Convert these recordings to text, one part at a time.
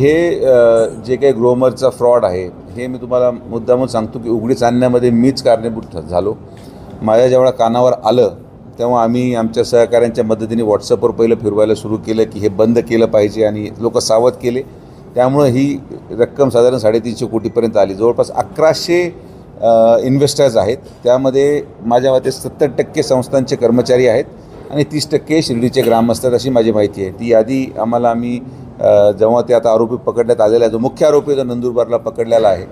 हे जे काही ग्रोमरचा फ्रॉड आहे हे मी तुम्हाला मुद्दामून सांगतो की उघडीच आणण्यामध्ये मीच कारणीभूत झालो. माझ्या जेव्हा कानावर आलं तेव्हा आम्ही आमच्या सहकाऱ्यांच्या मदतीने व्हॉट्सअपवर पहिलं फिरवायला सुरू केलं की हे बंद केलं पाहिजे आणि लोक सावध केले. त्यामुळं ही रक्कम साधारण साडेतीनशे कोटीपर्यंत आली. जवळपास अकराशे इन्व्हेस्टर्स आहेत. त्यामध्ये माझ्या मते सत्तर टक्के संस्थांचे कर्मचारी आहेत आणि तीस टक्के शिर्डीचे ग्रामस्थ अशी माझी माहिती आहे. ती यादी आम्हाला आम्ही जेव्हा ते आता आरोपी पकडण्यात आलेला आहे जो मुख्य आरोपी जो नंदुरबारला पकडलेला आहे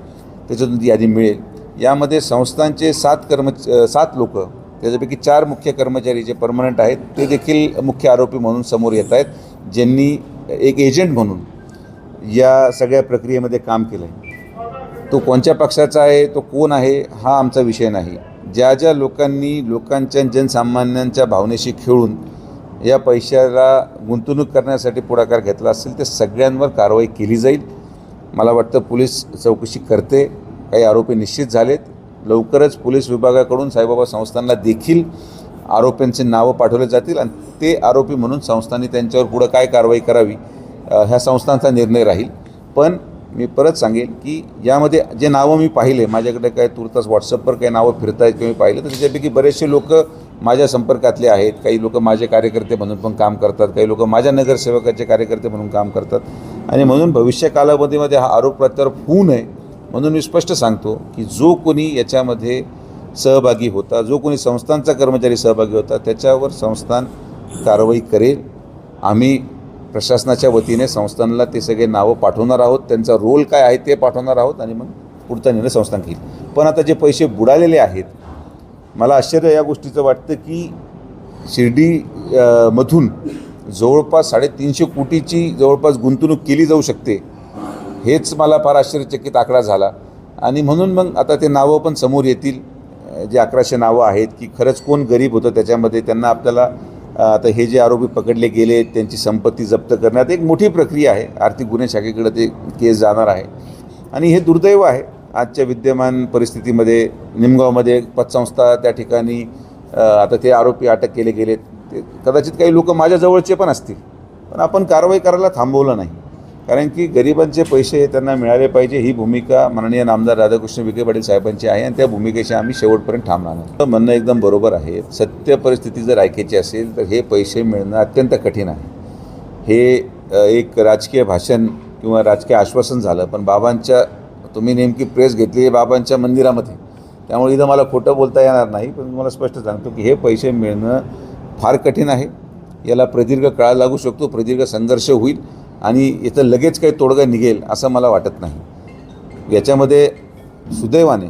त्याच्यातून ती यादी मिळेल. यामध्ये संस्थांचे सात कर्म सात लोक त्याच्यापैकी चार मुख्य कर्मचारी जे परमनंट आहेत ते देखील मुख्य आरोपी म्हणून समोर येत आहेत ज्यांनी एक एजंट म्हणून या सगळ्या प्रक्रियेमध्ये काम केलं आहे तो कोणत्या पक्षाचा आहे तो कोण आहे हा आमचा विषय नाही. ज्या ज्या लोकांनी लोकांच्या जनसामान्यांच्या भावनेशी खेळून या पैशाला गुंतवणूक करण्यासाठी पुढाकार घेतला असेल ते सगळ्यांवर कारवाई केली जाईल. मला वाटतं पोलीस चौकशी करते. काही आरोपी निश्चित झालेत. लवकरच पोलीस विभागाकडून साईबाबा संस्थांना देखील आरोपींचे नावं पाठवले जातील आणि ते आरोपी म्हणून संस्थांनी त्यांच्यावर पुढं काय कारवाई करावी ह्या संस्थांचा निर्णय राहील. पण मी परत सांगेन की यामध्ये जे नावं मी पाहिले माझ्याकडे काय तुर्तास व्हॉट्सअपवर काही नावं फिरत आहेत किंवा मी पाहिलं तर त्याच्यापैकी बरेचसे लोक माझ्या संपर्कातले आहेत. काही लोक माझे कार्यकर्ते म्हणून पण काम करतात. काही लोक माझ्या नगरसेवकाचे कार्यकर्ते म्हणून काम करतात. आणि म्हणून भविष्य कालावधीमध्ये हा आरोप प्रत्यारोप होऊ नये म्हणून मी स्पष्ट सांगतो की जो कोणी याच्यामध्ये सहभागी होता जो कोणी संस्थांचा कर्मचारी सहभागी होता त्याच्यावर संस्थान कारवाई करेल. आम्ही प्रशासनाच्या वतीने संस्थांना ते सगळे नावं पाठवणार आहोत. त्यांचा रोल काय आहे ते पाठवणार आहोत आणि मग पुढचा निर्णय संस्थान घेईल. पण आता जे पैसे बुडालेले आहेत मला आश्चर्य या गोष्टीचं वाटतं की शिर्डी मधून जवळपास साडेतीनशे कोटीची जवळपास गुंतवणूक केली जाऊ शकते हेच मला फार आश्चर्यचकित आकडा झाला. आणि म्हणून मग आता ते नावं पण समोर येतील. जे अकराशे नावं आहेत की खरंच कोण गरीब होतं त्याच्यामध्ये त्यांना आपल्याला आता हे जे आरोपी पकडले गेले त्यांची संपत्ती जप्त करण्यात एक मोठी प्रक्रिया आहे. आर्थिक गुन्हे शाखेकडे ते केस जाणार आहे. आणि हे दुर्दैव आहे. आजच्या विद्यमान परिस्थितीमध्ये निमगावमध्ये एक पतसंस्था त्या ठिकाणी आता ते आरोपी अटक केले गेलेत. ते कदाचित काही लोक माझ्याजवळचे पण असतील. पण आपण कारवाई करायला थांबवलं नाही. कारण की गरिबांचे पैसे हे त्यांना मिळाले पाहिजे ही भूमिका माननीय नामदार राधाकृष्ण विखे पाटील साहेबांची आहे आणि त्या भूमिकेशी आम्ही शेवटपर्यंत थांबणार नाही. म्हणणं एकदम बरोबर आहे. सत्य परिस्थिती जर ऐकायची असेल तर हे पैसे मिळणं अत्यंत कठीण आहे. हे एक राजकीय भाषण किंवा राजकीय आश्वासन झालं पण बाबांच्या तुम्ही नेमकी प्रेस घेतली आहे बाबांच्या मंदिरामध्ये. त्यामुळे इथं मला खोटं बोलता येणार नाही पण तुम्हाला स्पष्ट सांगतो की हे पैसे मिळणं फार कठीण आहे. याला प्रदीर्घ काळ लागू शकतो प्रदीर्घ संघर्ष होईल आणि इथं लगेच काही तोडगा निघेल असं मला वाटत नाही. याच्यामध्ये सुदैवाने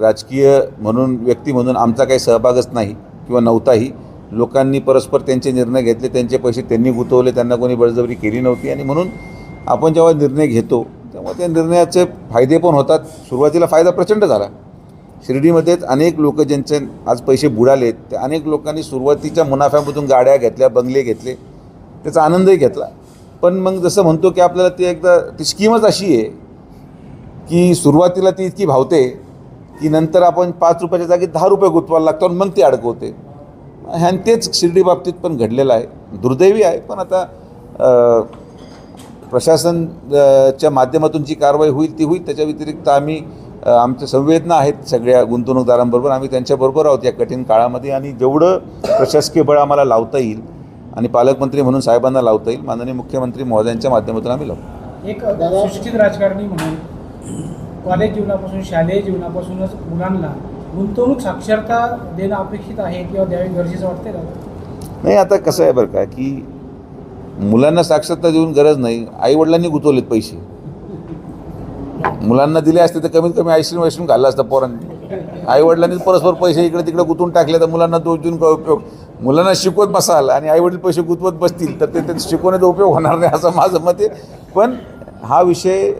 राजकीय म्हणून व्यक्ती म्हणून आमचा काही सहभागच नाही किंवा नव्हताही. लोकांनी परस्पर त्यांचे निर्णय घेतले त्यांचे पैसे त्यांनी गुंतवले त्यांना कोणी बळजबरी केली नव्हती आणि म्हणून आपण जेव्हा निर्णय घेतो त्यामुळे त्या निर्णयाचे फायदे पण होतात. सुरुवातीला फायदा प्रचंड झाला. शिर्डीमध्येच अनेक लोक ज्यांचे आज पैसे बुडाले त्या अनेक लोकांनी सुरुवातीच्या मुनाफ्यामधून गाड्या घेतल्या बंगले घेतले. त्याचा आनंदही घेतला. पण मग जसं म्हणतो की आपल्याला ती एकदा ती स्कीमच अशी आहे की सुरुवातीला ती इतकी भावते की नंतर आपण पाच रुपयाच्या जागी दहा रुपये गुंतवायला लागतो आणि मग ती अडकवते. ह्यान तेच शिर्डी बाबतीत पण घडलेलं आहे. दुर्दैवी आहे पण आता अ, प्रशासन अ, च्या माध्यमातून जी कारवाई होईल ती होईल. त्याच्या व्यतिरिक्त आम्ही आमच्या संवेदना आहेत सगळ्या गुंतवणूकदारांबरोबर. आम्ही त्यांच्याबरोबर आहोत या कठीण काळामध्ये आणि जेवढं प्रशासकीय बळ आम्हाला लावता येईल आणि पालकमंत्री म्हणून साहेबांना लावता येईल माननीय मुख्यमंत्री महोदयांच्या माध्यमातून आम्ही लावू. एक सुशिक्षित राजकारणी म्हणून कॉलेज जीवनापासून शालेय जीवनापासूनच मुलांना गुंतवणूक साक्षरता देणं अपेक्षित आहे किंवा द्यावी गरजेचं वाटते का नाही आता कसं आहे बरं का की मुलांना साक्षरता देऊन गरज नाही आईवडिलांनी गुंतवलेत पैसे. मुलांना दिले असते तर कमीत कमी आईस्क्रीम आईस्क्रीम घालला असतं पोरांनी. आईवडिलांनी परस्पर पैसे इकडे तिकडे गुंतवून टाकले तर मुलांना दोष देऊन काय उपयोग? मुलांना शिकवत बसाल आणि आईवडील पैसे गुंतवत बसतील तर ते शिकवण्याचा उपयोग होणार नाही असं माझं मत आहे. पण हा विषय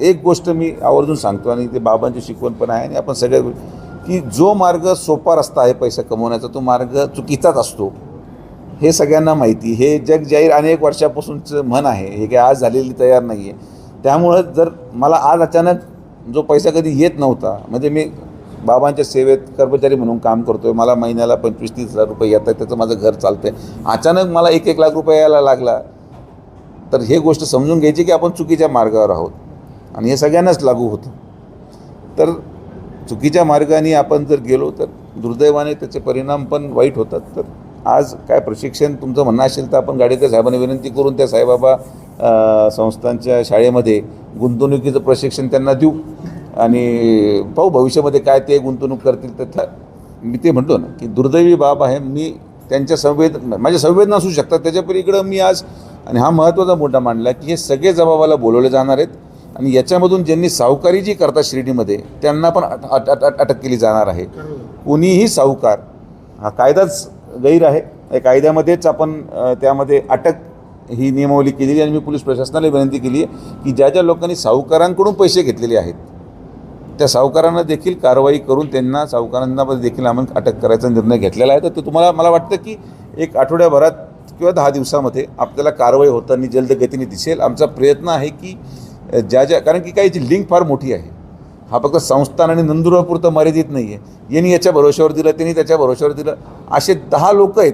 एक गोष्ट मी आवर्जून सांगतो आणि ते बाबांची शिकवण पण आहे आणि आपण सगळे की जो मार्ग सोपा रस्ता आहे पैसा कमवण्याचा तो मार्ग चुकीचाच असतो. हे सगळ्यांना माहिती. हे जग जाहीर अनेक वर्षापासूनचं म्हण आहे. हे काही आज झालेली तयार नाही आहे त्यामुळं जर मला आज अचानक जो पैसा कधी येत नव्हता म्हणजे मी बाबांच्या सेवेत कर्मचारी म्हणून काम करतो आहे मला महिन्याला पंचवीस तीस हजार रुपये येत आहेत त्याचं माझं घर चालतं आहे अचानक मला एक एक लाख रुपये यायला लागला. तर हे गोष्ट समजून घ्यायची की आपण चुकीच्या मार्गावर आहोत. आणि हे सगळ्यांनाच लागू होतं. तर चुकीच्या मार्गाने आपण जर गेलो तर दुर्दैवाने त्याचे परिणाम पण वाईट होतात तर आज काय प्रशिक्षण तुमचं म्हणणं असेल तर आपण गाडेकर साहेबांना विनंती करून त्या साईबाबा संस्थांच्या शाळेमध्ये गुंतवणुकीचं प्रशिक्षण त्यांना देऊ. आणि पाहू भविष्यामध्ये काय ते गुंतवणूक करतील तर मी ते म्हणतो ना की दुर्दैवी बाब आहे मी त्यांच्या संवेद माझ्या संवेदना असू शकतात त्याच्या पलीकडं मी आज आणि हा महत्त्वाचा मुद्दा मांडला की हे सगळे जबाबाला बोलवले जाणार आहेत. आणि याच्यामधून ज्यांनी सावकारी जी करतात शिर्डीमध्ये त्यांना पण अट- अट- अट- अटक केली जाणार आहे. कुणीही सावकार हा कायदाच गैर आहे. या कायद्यामध्येच आपण त्यामध्ये अटक ही नियमावली केलेली आणि मी पोलीस प्रशासनाला विनंती केली आहे की ज्या ज्या लोकांनी सावकारांकडून पैसे घेतलेले आहेत त्या सावकारांना देखील कारवाई करून त्यांना सावकारांना देखील आम्ही अटक करायचा निर्णय घेतलेला आहे. तर ते तुम्हाला मला वाटतं की एक आठवड्याभरात किंवा दहा दिवसामध्ये आपल्याला कारवाई होताना जलद गतीने दिसेल. आमचा प्रयत्न आहे की ज्या ज्या कारण की काहीची लिंक फार मोठी आहे हा फक्त संस्थान आणि नंदुरबारपुरतं मर्यादित नाही आहे यांनी याच्या भरोश्यावर दिलं त्यांनी त्याच्या भरोश्यावर दिलं. असे दहा लोक आहेत.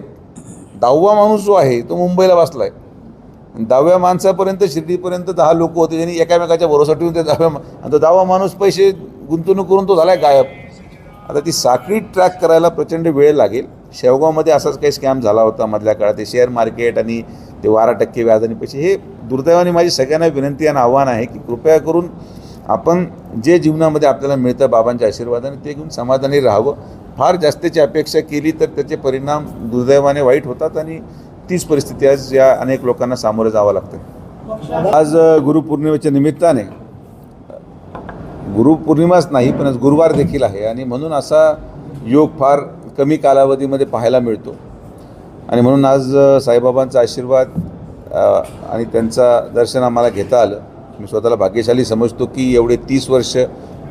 दहावा माणूस जो आहे तो मुंबईला बसला आहे दहाव्या माणसापर्यंत शिर्डीपर्यंत दहा लोक होते ज्यांनी एकामेकाच्या भरोसा ठेवून ते दहाव्या मा- दहावा माणूस पैसे गुंतवणूक करून तो झाला आहे गायब. आता ती साखळी ट्रॅक करायला प्रचंड वेळ लागेल. शेवगावमध्ये असाच काही स्कॅम झाला होता मधल्या काळात. ते शेअर मार्केट आणि ते बारा टक्के व्याज आणि पैसे हे दुर्दैवाने माझी सगळ्यांना विनंती आणि आव्हान आहे की कृपया करून आपण जे जीवनामध्ये आपल्याला मिळतं बाबांच्या आशीर्वादाने ते घेऊन समाधानी राहावं. फार जास्तीची अपेक्षा केली तर त्याचे परिणाम दुर्दैवाने वाईट होतात आणि तीच परिस्थिती आज या अनेक लोकांना सामोरं जावं लागतं. आज गुरुपौर्णिमेच्या निमित्ताने गुरुपौर्णिमाच नाही पण आज गुरुवार देखील आहे आणि म्हणून असा योग फार कमी कालावधीमध्ये पाहायला मिळतो. आणि म्हणून आज साईबाबांचा आशीर्वाद आणि त्यांचा दर्शन आम्हाला घेता आलं. मी स्वतःला भाग्यशाली समजतो की एवढे तीस वर्ष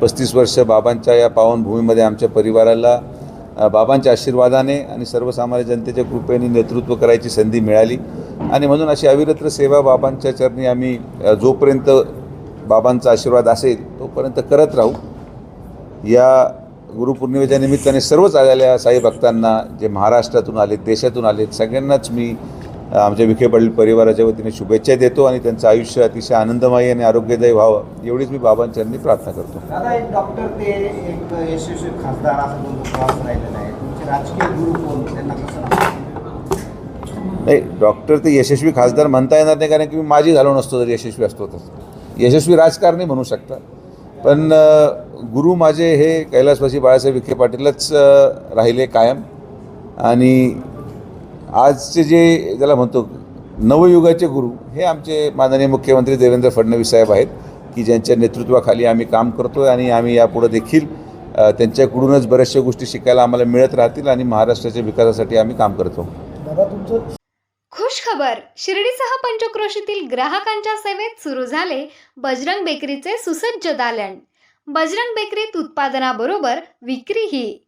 पस्तीस वर्ष बाबांच्या या पावनभूमीमध्ये आमच्या परिवाराला बाबांच्या आशीर्वादाने आणि सर्वसामान्य जनतेच्या कृपेने नेतृत्व करायची संधी मिळाली. आणि म्हणून अशी अविरत्र सेवा बाबांच्या चरणी आम्ही जोपर्यंत बाबांचा आशीर्वाद असेल तोपर्यंत करत राहू. या गुरुपौर्णिमेच्या निमित्ताने सर्वच आलेल्या साई भक्तांना जे महाराष्ट्रातून आले देशातून आलेत सगळ्यांनाच मी आमच्या विखे पाटील परिवाराच्या वतीने शुभेच्छा देतो आणि त्यांचं आयुष्य अतिशय आनंदमयी आणि आरोग्यदायी व्हावं एवढीच मी बाबांच्यांनी प्रार्थना करतो. दादा एक डॉक्टर ते एक यशस्वी खासदार असं तुमचा प्रवास राहिलेला आहे तुमचे राजकीय गुरु कोण? त्यांना कसं नाव? नाही डॉक्टर ते यशस्वी खासदार म्हणता येणार नाही कारण की मी माझी झालो नसतो जर यशस्वी असतो तर. यशस्वी राजकारणी म्हणू शकता. पण गुरु माझे हे कैलासवासी बाळासाहेब विखे पाटीलच राहिले कायम. आणि आजचे जे ज्याला म्हणतो नवयुगाचे गुरु हे आमचे माननीय मुख्यमंत्री देवेंद्र फडणवीस साहेब आहेत की ज्यांच्या नेतृत्वाखाली आम्ही काम करतो आहे आणि आम्ही यापुढं देखील त्यांच्याकडूनच बऱ्याचशा गोष्टी शिकायला आम्हाला मिळत राहतील आणि महाराष्ट्राच्या विकासासाठी आम्ही काम करतो दादा तुमचं खुश खबर शिर्डीसह पंचक्रोशीतील ग्राहकांच्या सेवेत सुरू झाले बजरंग बेकरीचे सुसज्ज दालन. बजरंग बेकरीत उत्पादनाबरोबर विक्रीही